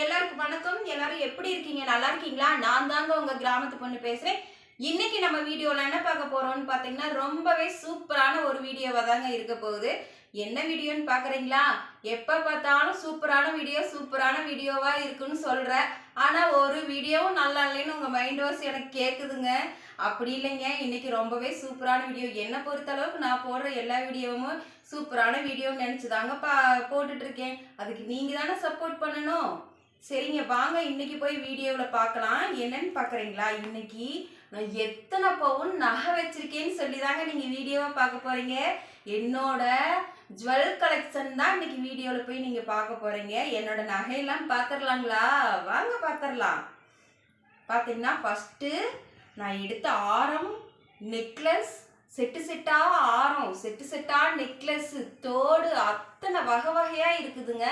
எல்லாருக்கும் வணக்கம். எல்லாரும் எப்படி இருக்கீங்க? நல்லா இருக்கீங்களா? நான் தாங்க உங்க கிராமத்து பொண்ணு பேசுறேன். இன்னைக்கு நம்ம வீடியோல என்ன பார்க்க போறோம்னு பாத்தீங்கன்னா ரொம்பவே சூப்பரான ஒரு வீடியோவா தாங்க இருக்க போகுது. என்ன வீடியோன்னு பாக்குறீங்களா எப்ப பார்த்தாலும் சூப்பரான வீடியோ சூப்பரான வீடியோவா இருக்குன்னு சொல்ற. ஆனா ஒரு வீடியோவும் நல்லா இல்லைன்னு உங்க மைண்ட் வாய்ஸ் எனக்கு கேக்குதுங்க. அப்படி இல்லைங்க. இன்னைக்கு ரொம்பவே சூப்பரான வீடியோ. என்னை பொறுத்த அளவுக்கு நான் போடுற எல்லா வீடியோவும் சூப்பரான வீடியோன்னு நினச்சிதாங்க பா போட்டுட்டு இருக்கேன். அதுக்கு நீங்கள் தானே சப்போர்ட் பண்ணணும். சரிங்க வாங்க இன்னைக்கு போய் வீடியோவில் பார்க்கலாம். என்னன்னு பார்க்குறீங்களா? இன்னைக்கு நான் எத்தனை பவுன் நகை வச்சிருக்கேன்னு சொல்லி தாங்க நீங்கள் வீடியோவை பார்க்க போகிறீங்க என்னோட ஜுவல் கலெக்ஷன் தான் இன்னைக்கு வீடியோவில் போய் நீங்கள் பார்க்க போகிறீங்க என்னோட நகையெல்லாம் பார்த்துடலாங்களா? வாங்க பார்த்துடலாம். பார்த்தீங்கன்னா ஃபஸ்ட்டு நான் எடுத்த ஆரம் நெக்லஸ் செட்டு செட்டாக ஆரம் செட்டு செட்டாக நெக்லஸ்ஸு தோடு அத்தனை வகை வகையாக இருக்குதுங்க.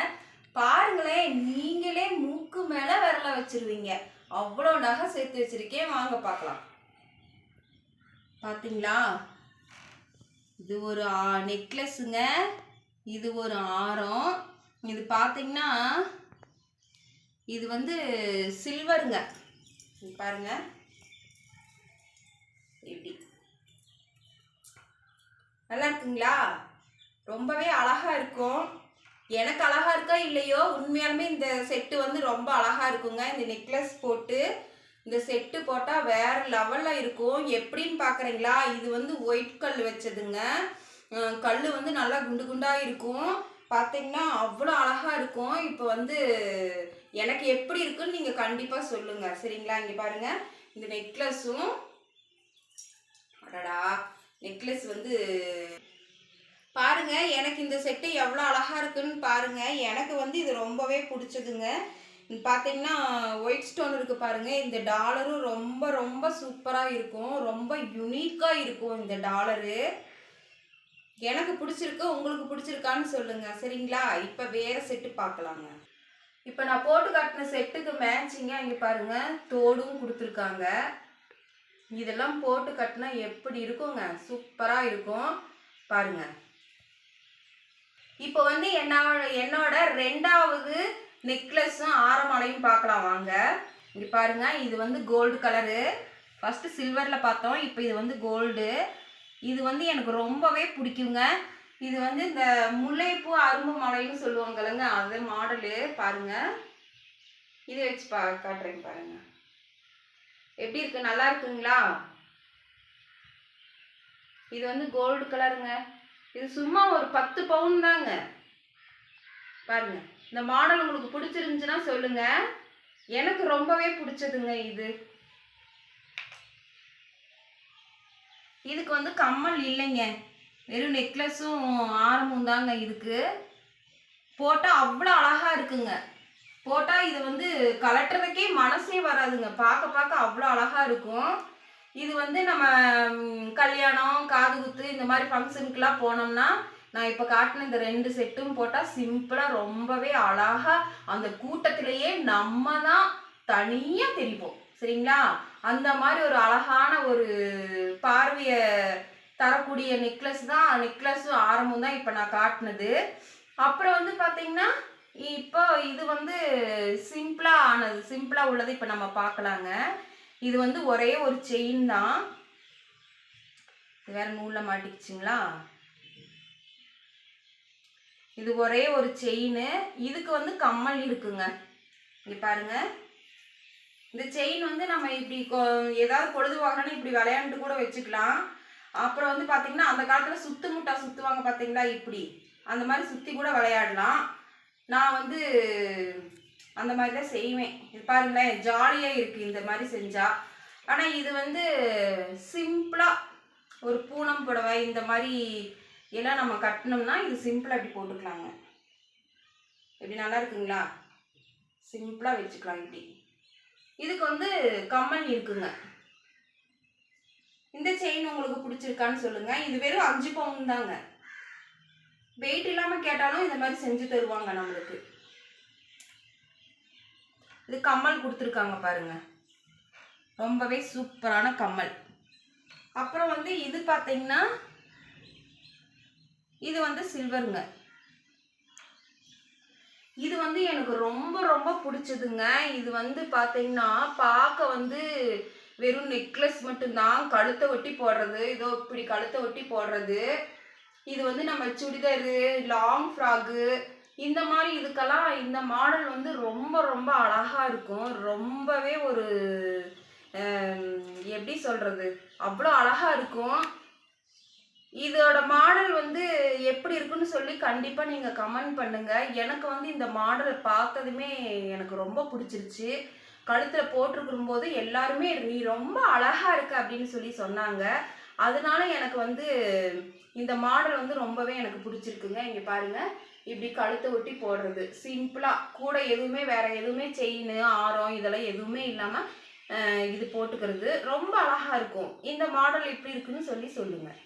பாரு மேல வச்சிருவீங்க. அவ்வளோ நகை சேர்த்து வச்சிருக்கேன். வாங்க பார்க்கலாம். பார்த்தீங்களா இது ஒரு நெக்லஸுங்க. இது ஒரு ஆரம். இது பார்த்தீங்கன்னா இது வந்து சில்வருங்க. பாருங்க. இப்படி. நல்லா இருக்குங்களா? ரொம்பவே அழகாக இருக்கும். எனக்கு அழகா இருக்கா இல்லையோ? உண்மையாலுமே இந்த செட்டு வந்து ரொம்ப அழகா இருக்குங்க. இந்த நெக்லஸ் போட்டு இந்த செட்டு போட்டால் வேற லெவலில் இருக்கும். எப்படின்னு பார்க்குறீங்களா இது வந்து ஒயிட் கல் வச்சதுங்க. கல் வந்து நல்லா குண்டு குண்டாக இருக்கும். பார்த்தீங்கன்னா அவ்வளோ அழகா இருக்கும். இப்போ வந்து எனக்கு எப்படி இருக்குன்னு நீங்கள் கண்டிப்பாக சொல்லுங்கள் சரிங்களா? இங்கே பாருங்க. இந்த நெக்லஸும் அடடா நெக்லஸ் வந்து பாருங்க எனக்கு இந்த செட்டு எவ்வளோ அழகாக இருக்குன்னு பாருங்க. எனக்கு வந்து இது ரொம்பவே பிடிச்சதுங்க. பார்த்தீங்கன்னா ஒயிட் ஸ்டோன் இருக்குது பாருங்கள் இந்த டாலரும் ரொம்ப ரொம்ப சூப்பராக இருக்கும். ரொம்ப யுனிக்காக இருக்கும் இந்த டாலரு எனக்கு பிடிச்சிருக்கு உங்களுக்கு பிடிச்சிருக்கான்னு சொல்லுங்க. சரிங்களா? இப்போ வேறு செட்டு பார்க்கலாங்க இப்போ நான் போட்டு காட்டின செட்டுக்கு மேட்சிங்காக இங்கே பாருங்க. தோடும் கொடுத்துருக்காங்க. இதெல்லாம் போட்டு கட்டினா எப்படி இருக்குங்க? சூப்பராக இருக்கும். பாருங்கள் இப்போ வந்து என்னோட என்னோட ரெண்டாவது நெக்லஸும் ஆரமலையும் பார்க்கலாம் வாங்க. இங்கே பாருங்க இது வந்து கோல்டு கலரு ஃபஸ்ட்டு சில்வரில் பார்த்தோம் இப்போ இது வந்து கோல்டு இது வந்து எனக்கு ரொம்பவே பிடிக்குங்க. இது வந்து இந்த முல்லைப்பூ அரும்பு மாலைன்னு சொல்லுவாங்கல்லங்க அது மாடலு பாருங்க. இதை வச்சு பா காட்டுறேங்க பாருங்க. எப்படி இருக்கு? நல்லா இருக்குங்களா? இது வந்து கோல்டு கலருங்க இது சும்மா ஒரு பத்து பவுன் தாங்க. பாருங்க இந்த மாடல் உங்களுக்கு பிடிச்சிருந்துச்சுன்னா சொல்லுங்க. எனக்கு ரொம்பவே பிடிச்சதுங்க இது. இதுக்கு வந்து கம்மல் இல்லைங்க. வெறும் நெக்லஸும் ஆரமும் தாங்க இதுக்கு. போட்டால் அவ்வளோ அழகாக இருக்குங்க. போட்டால் இது வந்து கலட்டுறதுக்கே மனசே வராதுங்க. பார்க்க பார்க்க அவ்வளோ அழகாக இருக்கும். இது வந்து நம்ம கல்யாணம் காது குத்து இந்த மாதிரி ஃபங்க்ஷனுக்குலாம் போனோம்னா நான் இப்போ காட்டின இந்த ரெண்டு செட்டும் போட்டால் சிம்பிளாக ரொம்பவே அழகா அந்த கூட்டத்திலேயே நம்ம தான் தனியாக தெரிப்போம் சரிங்களா? அந்த மாதிரி ஒரு அழகான ஒரு பார்வையை தரக்கூடிய நெக்லஸ் தான் நெக்லஸும் ஆரம்பம் தான் இப்போ நான் காட்டினது. அப்புறம் வந்து பார்த்தீங்கன்னா இப்போ இது வந்து சிம்பிளாக ஆனது சிம்பிளாக உள்ளது இப்போ நம்ம பார்க்கலாங்க. இது வந்து ஒரே ஒரு செயின் தான். இது வேற நூலில் மாட்டிக்கிச்சிங்களா? இது ஒரே ஒரு செயின் இதுக்கு வந்து கம்மல் இருக்குங்க. இங்க பாருங்க. இந்த செயின் வந்து நம்ம இப்படி கொ- ஏதாவது பொழுதுவாகனு இப்படி விளையாண்டு கூட வச்சுக்கலாம். அப்புறம் வந்து பார்த்தீங்கன்னா அந்த காலத்தில் சுத்து முட்டா சுற்றுவாங்க பார்த்தீங்களா இப்படி. அந்த மாதிரி சுற்றி கூட விளையாடலாம். நான் வந்து அந்த மாதிரி தான் செய்வேன். இது பாருங்களேன் ஜாலியாக இருக்குது இந்த மாதிரி செஞ்சால் ஆனால் இது வந்து சிம்பிளாக ஒரு பூனம் புடவை இந்த மாதிரி எல்லாம் நம்ம கட்டினோம்னா இது சிம்பிளாக இப்படி போட்டுக்கலாங்க. இப்படி நல்லா இருக்குங்களா? சிம்பிளாக வச்சுக்கலாம் இப்படி. இதுக்கு வந்து கம்மல் இருக்குங்க. இந்த செயின் உங்களுக்கு பிடிச்சிருக்கான்னு சொல்லுங்கள் இது வெறும் அஞ்சு பவுன் தாங்க. வெயிட் இல்லாமல் கேட்டாலும் இந்த மாதிரி செஞ்சு தருவாங்க நம்மளுக்கு. இது கம்மல் கொடுத்துருக்காங்க பாருங்க. ரொம்பவே சூப்பரான கம்மல். அப்புறம் வந்து இது பார்த்தீங்கன்னா இது வந்து சில்வருங்க. இது வந்து எனக்கு ரொம்ப ரொம்ப பிடிச்சதுங்க. இது வந்து பார்த்தீங்கன்னா பார்க்க வந்து வெறும் நெக்லஸ் மட்டும்தான். கழுத்தை ஒட்டி போடுறது இதோ இப்படி கழுத்தை ஒட்டி போடுறது. இது வந்து நம்ம சுடிதாரு லாங் ஃப்ராகு இந்த மாதிரி இதுக்கெல்லாம் இந்த மாடல் வந்து ரொம்ப ரொம்ப அழகா இருக்கும். ரொம்பவே ஒரு எப்படி சொல்றது? அவ்வளோ அழகா இருக்கும். இதோட மாடல் வந்து எப்படி இருக்குன்னு சொல்லி கண்டிப்பாக நீங்கள் கமெண்ட் பண்ணுங்க. எனக்கு வந்து இந்த மாடல் பார்த்ததுமே எனக்கு ரொம்ப பிடிச்சிருச்சு. கழுத்தில் போட்டிருக்கும் போது எல்லாருமே நீ ரொம்ப அழகா இருக்க அப்படின்னு சொல்லி சொன்னாங்க. அதனால எனக்கு வந்து இந்த மாடல் வந்து ரொம்பவே எனக்கு பிடிச்சிருக்குங்க. இங்கே பாருங்கள் இப்படி கழுத்தை ஒட்டி போடுறது. சிம்பிளாக கூட எதுவுமே வேறு எதுவுமே செயின் ஆரம் இதெல்லாம் எதுவுமே இல்லாமல் இது போட்டுக்கிறது. ரொம்ப அழகாக இருக்கும். இந்த மாடல் எப்படி இருக்குன்னு சொல்லி சொல்லுங்கள்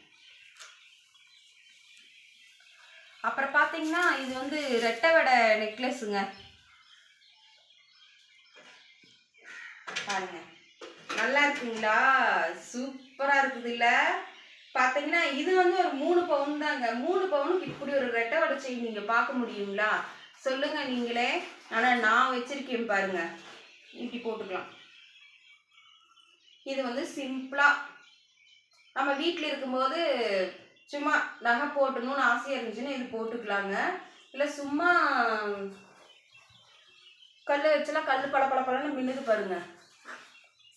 அப்புறம் பார்த்தீங்கன்னா இது வந்து ரெட்டை வடை நெக்லஸுங்க பாருங்க. நல்லா இருக்குங்களா? சூப்பராக இருக்குது இல்லை பாத்தீங்கன்னா இது வந்து ஒரு மூணு பவுன் தாங்க. மூணு பவுனுக்கு இப்படி ஒரு ரெட்டை வடை செயின் நீங்க பார்க்க முடியுங்களா? சொல்லுங்க நீங்களே. ஆனா நான் வச்சிருக்கேன் பாருங்க. இப்படி போட்டுக்கலாம். இது வந்து சிம்பிளா. நம்ம வீட்டில் இருக்கும்போது சும்மா நகை போட்டணும்னு ஆசையாக இருந்துச்சுன்னா இது போட்டுக்கலாங்க. இல்லை சும்மா கல் வச்சுலாம் கல் பல பல பலன்னு மின்னுது பாருங்க.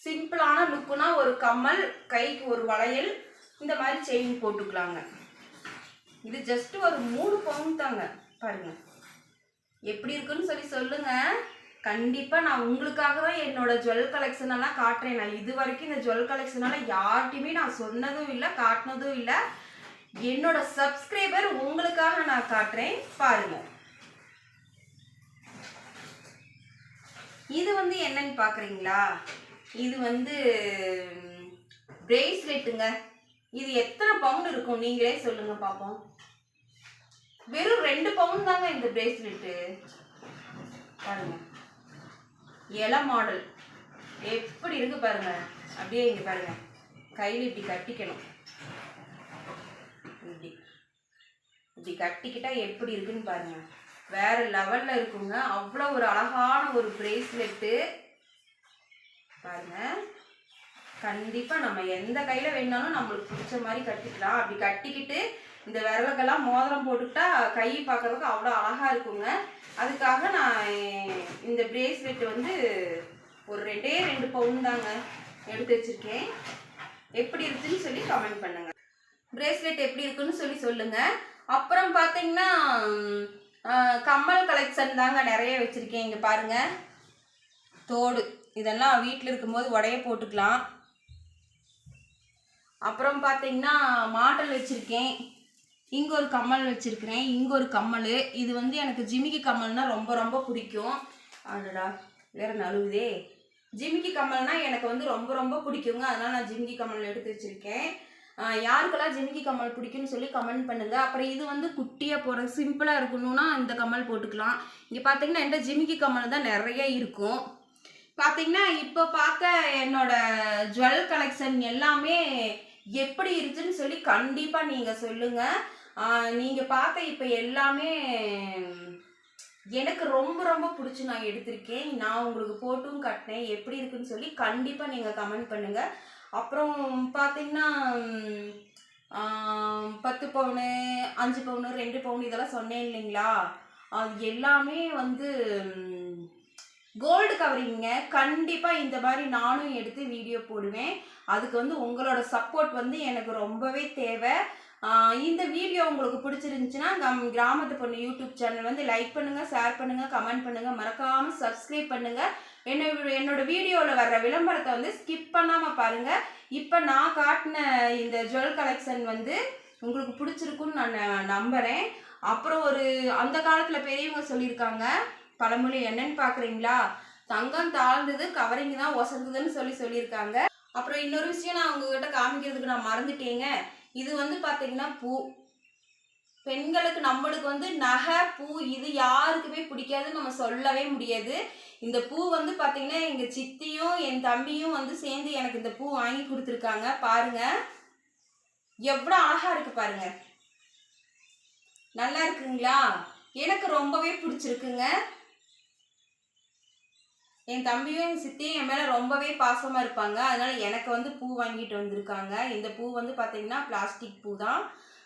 சிம்பிளான லுக்குனா ஒரு கம்மல் கைக்கு ஒரு வளையல் இந்த மாதிரி செயின் போட்டுக்கலாங்க. இது ஜஸ்ட் ஒரு மூணு பவுன் தாங்க. பாருங்க. எப்படி இருக்குன்னு சொல்லி சொல்லுங்க. கண்டிப்பாக நான் உங்களுக்காக தான் என்னோட ஜுவல் கலெக்ஷன் எல்லாம் காட்டுறேன். நான் இது வரைக்கும் இந்த ஜுவல் கலெக்ஷன் எல்லாம் நான் சொன்னதும் இல்லை காட்டினதும் இல்லை. என்னோட சப்ஸ்கிரைபர் உங்களுக்காக நான் காட்டுறேன். பாருங்க. இது வந்து என்னன்னு பார்க்குறீங்களா இது வந்து பிரேஸ்லெட்டுங்க இது எத்தனை பவுன் இருக்கும்? நீங்களே சொல்லுங்க பாப்போம். வெறும் ரெண்டு பவுன் தாங்க இந்த பிரேஸ்லெட்டு பாருங்க. இலை மாடல் எப்படி இருக்கு பாருங்க. அப்படியே இங்க பாருங்க. கையில் இப்படி கட்டிக்கணும். இப்படி. இப்படி கட்டிக்கிட்டா எப்படி இருக்குன்னு பாருங்க. வேற லெவல்ல இருக்குங்க. அவ்வளோ ஒரு அழகான ஒரு பிரேஸ்லெட்டு பாருங்க. கண்டிப்பாக நம்ம எந்த கையில் வேணாலும் நம்மளுக்கு பிடிச்ச மாதிரி கட்டிக்கலாம். அப்படி கட்டிக்கிட்டு இந்த விரலுக்கெல்லாம் மோதிரம் போட்டுக்கிட்டா கை பார்க்கறதுக்கு அவ்வளோ அழகாக இருக்குங்க. அதுக்காக நான் இந்த பிரேஸ்லெட் வந்து ஒரு ரெண்டே ரெண்டு பவுன் தாங்க எடுத்து வச்சிருக்கேன். எப்படி இருக்குன்னு சொல்லி கமெண்ட் பண்ணுங்க. பிரேஸ்லெட் எப்படி இருக்குன்னு சொல்லி சொல்லுங்க. அப்புறம் பார்த்தீங்கன்னா கம்மல் கலெக்ஷன் தாங்க நிறைய வச்சிருக்கேன். இங்கே பாருங்க. தோடு. இதெல்லாம் வீட்டில் இருக்கும்போது உடைய போட்டுக்கலாம். அப்புறம் பார்த்தீங்கன்னா மாடல் வச்சுருக்கேன். இங்கே ஒரு கம்மல் வச்சுருக்கிறேன். இங்கே ஒரு கம்மல். இது வந்து எனக்கு ஜிமிக்கி கம்மல்னால் ரொம்ப ரொம்ப பிடிக்கும். அடடா வேறு நழுவுதே. ஜிமிக்கி கம்மல்னால் எனக்கு வந்து ரொம்ப ரொம்ப பிடிக்குங்க. அதனால் நான் ஜிமிக்கி கம்மல் எடுத்து வச்சுருக்கேன். யாருக்கெல்லாம் ஜிமிக்கி கம்மல் பிடிக்கும்னு சொல்லி கமெண்ட் பண்ணுங்க. அப்புறம் இது வந்து குட்டியாக போகிற சிம்பிளாக இருக்கணும்னா இந்த கம்மல் போட்டுக்கலாம். இங்கே பார்த்தீங்கன்னா என்கிட்ட ஜிமிக்கி கம்மல் தான் நிறைய இருக்கும். பார்த்தீங்கன்னா இப்போ பார்த்த என்னோட ஜுவல் கலெக்ஷன் எல்லாமே எப்படி இருக்குன்னு சொல்லி கண்டிப்பாக நீங்கள் சொல்லுங்கள் நீங்கள் பார்த்த இப்போ எல்லாமே எனக்கு ரொம்ப ரொம்ப பிடிச்சி நான் எடுத்திருக்கேன். நான் உங்களுக்கு போட்டும் கட்டினேன். எப்படி இருக்குன்னு சொல்லி கண்டிப்பாக நீங்கள் கமெண்ட் பண்ணுங்கள் அப்புறம் பார்த்தீங்கன்னா பத்து பவுனு அஞ்சு பவுனு ரெண்டு பவுன் இதெல்லாம் சொன்னேன் இல்லைங்களா? அது எல்லாமே வந்து கோல்டு கவரிங்க கண்டிப்பாக இந்த மாதிரி நானும் எடுத்து வீடியோ போடுவேன். அதுக்கு வந்து உங்களோட சப்போர்ட் வந்து எனக்கு ரொம்பவே தேவை. இந்த வீடியோ உங்களுக்கு பிடிச்சிருந்துச்சுன்னா நம் கிராமத்து பொண்ணு யூடியூப் சேனல் வந்து லைக் பண்ணுங்க ஷேர் பண்ணுங்க கமெண்ட் பண்ணுங்க. மறக்காம சப்ஸ்கிரைப் பண்ணுங்க. என்னோட என்னோட வீடியோவில் வர்ற விளம்பரத்தை வந்து ஸ்கிப் பண்ணாமல் பாருங்க. இப்போ நான் காட்டின இந்த ஜுவல் கலெக்ஷன் வந்து உங்களுக்கு பிடிச்சிருக்குன்னு நான் நம்புகிறேன் அப்புறம் ஒரு அந்த காலத்தில் பெரியவங்க சொல்லியிருக்காங்க பழமொழி என்னன்னு பார்க்குறீங்களா தங்கம் தாழ்ந்தது கவரிங் தான் ஒசந்ததுன்னு சொல்லி சொல்லியிருக்காங்க. அப்புறம் இன்னொரு விஷயம் நான் உங்ககிட்ட காமிக்கிறதுக்கு நான் மறந்துட்டேங்க. இது வந்து பார்த்தீங்கன்னா பூ. பெண்களுக்கு நம்மளுக்கு வந்து நகை பூ இது யாருக்குமே பிடிக்காதுன்னு நம்ம சொல்லவே முடியாது. இந்த பூ வந்து பார்த்தீங்கன்னா எங்கள் சித்தியும் என் தம்பியும் வந்து சேர்ந்து எனக்கு இந்த பூ வாங்கி கொடுத்துருக்காங்க. பாருங்க. எவ்வளோ அழகா இருக்கு பாருங்க. நல்லா இருக்குங்களா? எனக்கு ரொம்பவே பிடிச்சிருக்குங்க. என் தம்பியும் என் சித்தியும் என் மேலே ரொம்பவே பாசமாக இருப்பாங்க. அதனால் எனக்கு வந்து பூ வாங்கிட்டு வந்திருக்காங்க. இந்த பூ வந்து பார்த்திங்கன்னா பிளாஸ்டிக் பூ தான்.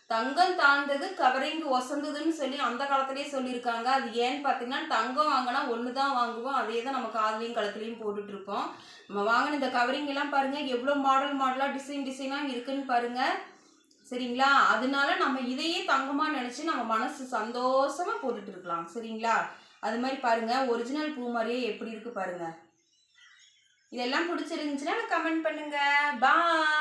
தங்கம் தாழ்ந்தது கவரிங் ஒசந்ததுன்னு சொல்லி அந்த காலத்துலேயே சொல்லியிருக்காங்க. அது ஏன்னு பார்த்தீங்கன்னா தங்கம் வாங்கினா ஒன்று தான் வாங்குவோம். அதே தான் நம்ம காதலையும் கழுத்துலையும் போட்டுட்ருக்கோம் நம்ம வாங்கின இந்த கவரிங் எல்லாம் பாருங்கள் எவ்வளோ மாடல் மாடலாக டிசைன் டிசைனாக இருக்குன்னு பாருங்கள் சரிங்களா? அதனால நம்ம இதையே தங்கமாக நினச்சி நம்ம மனசு சந்தோஷமாக போட்டுட்ருக்கலாம் சரிங்களா? அது மாதிரி பாருங்கள் ஒரிஜினல் பூ மாதிரியே எப்படி இருக்கு பாருங்கள் இதெல்லாம் பிடிச்சிருந்துச்சுன்னா கமெண்ட் பண்ணுங்கள் பாய்